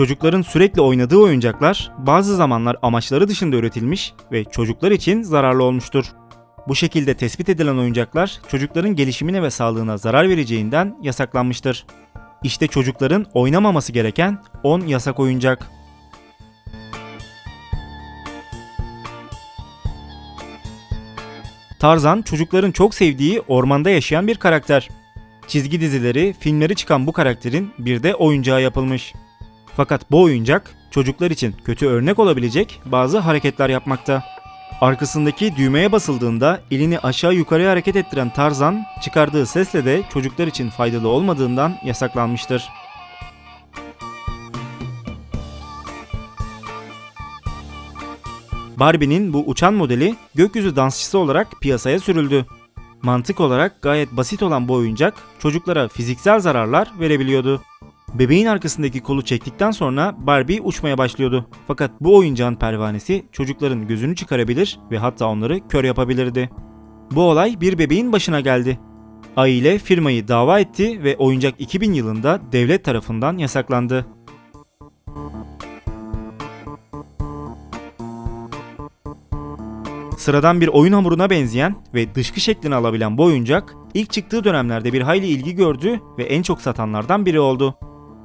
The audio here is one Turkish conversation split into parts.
Çocukların sürekli oynadığı oyuncaklar bazı zamanlar amaçları dışında üretilmiş ve çocuklar için zararlı olmuştur. Bu şekilde tespit edilen oyuncaklar çocukların gelişimine ve sağlığına zarar vereceğinden yasaklanmıştır. İşte çocukların oynamaması gereken 10 yasak oyuncak. Tarzan çocukların çok sevdiği ormanda yaşayan bir karakter. Çizgi dizileri, filmleri çıkan bu karakterin bir de oyuncağı yapılmış. Fakat bu oyuncak çocuklar için kötü örnek olabilecek bazı hareketler yapmakta. Arkasındaki düğmeye basıldığında elini aşağı yukarıya hareket ettiren Tarzan çıkardığı sesle de çocuklar için faydalı olmadığından yasaklanmıştır. Barbie'nin bu uçan modeli gökyüzü dansçısı olarak piyasaya sürüldü. Mantık olarak gayet basit olan bu oyuncak çocuklara fiziksel zararlar verebiliyordu. Bebeğin arkasındaki kolu çektikten sonra Barbie uçmaya başlıyordu. Fakat bu oyuncağın pervanesi çocukların gözünü çıkarabilir ve hatta onları kör yapabilirdi. Bu olay bir bebeğin başına geldi. Aile firmayı dava etti ve oyuncak 2000 yılında devlet tarafından yasaklandı. Sıradan bir oyun hamuruna benzeyen ve dışkı şeklini alabilen bu oyuncak ilk çıktığı dönemlerde bir hayli ilgi gördü ve en çok satanlardan biri oldu.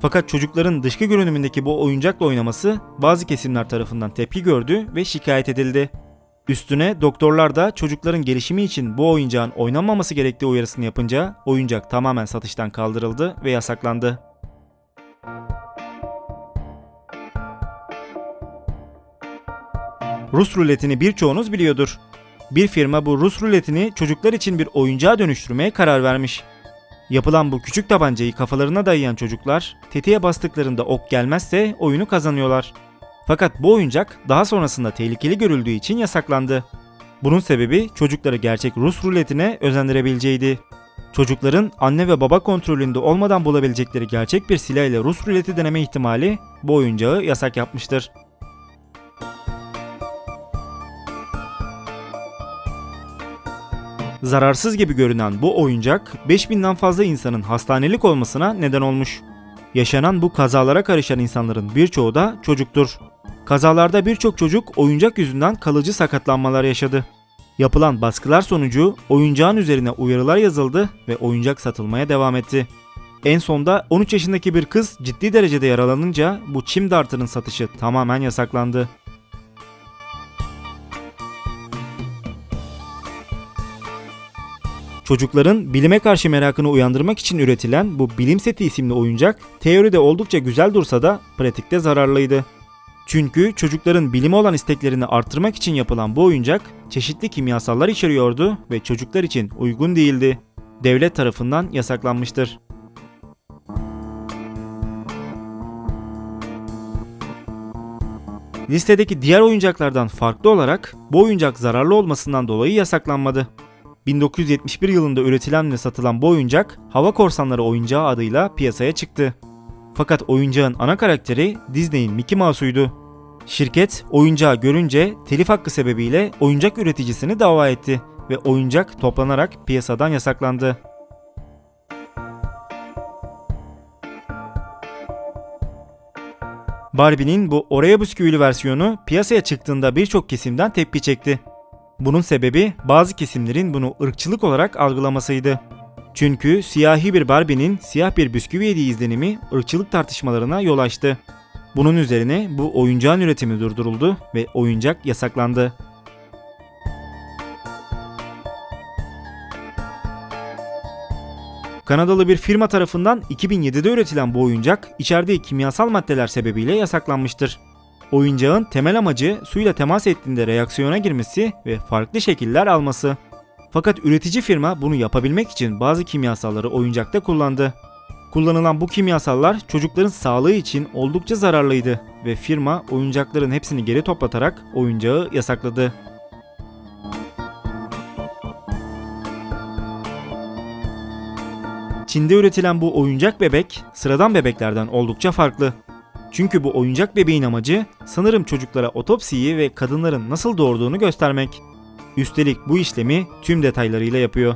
Fakat çocukların dışkı görünümündeki bu oyuncakla oynaması bazı kesimler tarafından tepki gördü ve şikayet edildi. Üstüne doktorlar da çocukların gelişimi için bu oyuncağın oynanmaması gerektiği uyarısını yapınca oyuncak tamamen satıştan kaldırıldı ve yasaklandı. Rus ruletini birçoğunuz biliyordur. Bir firma bu Rus ruletini çocuklar için bir oyuncağa dönüştürmeye karar vermiş. Yapılan bu küçük tabancayı kafalarına dayayan çocuklar tetiğe bastıklarında ok gelmezse oyunu kazanıyorlar. Fakat bu oyuncak daha sonrasında tehlikeli görüldüğü için yasaklandı. Bunun sebebi çocukları gerçek Rus ruletine özendirebileceğiydi. Çocukların anne ve baba kontrolünde olmadan bulabilecekleri gerçek bir silah ile Rus ruleti deneme ihtimali bu oyuncağı yasak yapmıştır. Zararsız gibi görünen bu oyuncak 5000'den fazla insanın hastanelik olmasına neden olmuş. Yaşanan bu kazalara karışan insanların birçoğu da çocuktur. Kazalarda birçok çocuk oyuncak yüzünden kalıcı sakatlanmalar yaşadı. Yapılan baskılar sonucu oyuncağın üzerine uyarılar yazıldı ve oyuncak satılmaya devam etti. En sonda 13 yaşındaki bir kız ciddi derecede yaralanınca bu çim dartının satışı tamamen yasaklandı. Çocukların bilime karşı merakını uyandırmak için üretilen bu bilim seti isimli oyuncak teoride oldukça güzel dursa da pratikte zararlıydı. Çünkü çocukların bilime olan isteklerini arttırmak için yapılan bu oyuncak çeşitli kimyasallar içeriyordu ve çocuklar için uygun değildi. Devlet tarafından yasaklanmıştır. Listedeki diğer oyuncaklardan farklı olarak bu oyuncak zararlı olmasından dolayı yasaklanmadı. 1971 yılında üretilen ve satılan bu oyuncak Hava Korsanları oyuncağı adıyla piyasaya çıktı. Fakat oyuncağın ana karakteri Disney'in Mickey Mouse'uydu. Şirket oyuncağı görünce telif hakkı sebebiyle oyuncak üreticisini dava etti ve oyuncak toplanarak piyasadan yasaklandı. Barbie'nin bu oraya bisküvili versiyonu piyasaya çıktığında birçok kesimden tepki çekti. Bunun sebebi bazı kesimlerin bunu ırkçılık olarak algılamasıydı. Çünkü siyahi bir Barbie'nin siyah bir bisküvi yediği izlenimi ırkçılık tartışmalarına yol açtı. Bunun üzerine bu oyuncağın üretimi durduruldu ve oyuncak yasaklandı. Kanadalı bir firma tarafından 2007'de üretilen bu oyuncak içerdiği kimyasal maddeler sebebiyle yasaklanmıştır. Oyuncağın temel amacı suyla temas ettiğinde reaksiyona girmesi ve farklı şekiller alması. Fakat üretici firma bunu yapabilmek için bazı kimyasalları oyuncakta kullandı. Kullanılan bu kimyasallar çocukların sağlığı için oldukça zararlıydı ve firma oyuncakların hepsini geri toplatarak oyuncağı yasakladı. Çin'de üretilen bu oyuncak bebek sıradan bebeklerden oldukça farklı. Çünkü bu oyuncak bebeğin amacı sanırım çocuklara otopsiyi ve kadınların nasıl doğurduğunu göstermek. Üstelik bu işlemi tüm detaylarıyla yapıyor.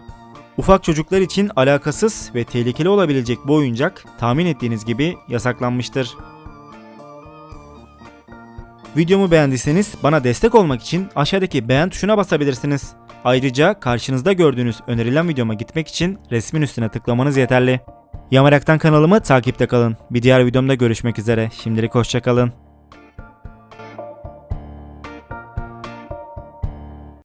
Ufak çocuklar için alakasız ve tehlikeli olabilecek bu oyuncak tahmin ettiğiniz gibi yasaklanmıştır. Videomu beğendiyseniz bana destek olmak için aşağıdaki beğen tuşuna basabilirsiniz. Ayrıca karşınızda gördüğünüz önerilen videoma gitmek için resmin üstüne tıklamanız yeterli. Yamaraktan kanalımı takipte kalın. Bir diğer videomda görüşmek üzere. Şimdilik hoşçakalın.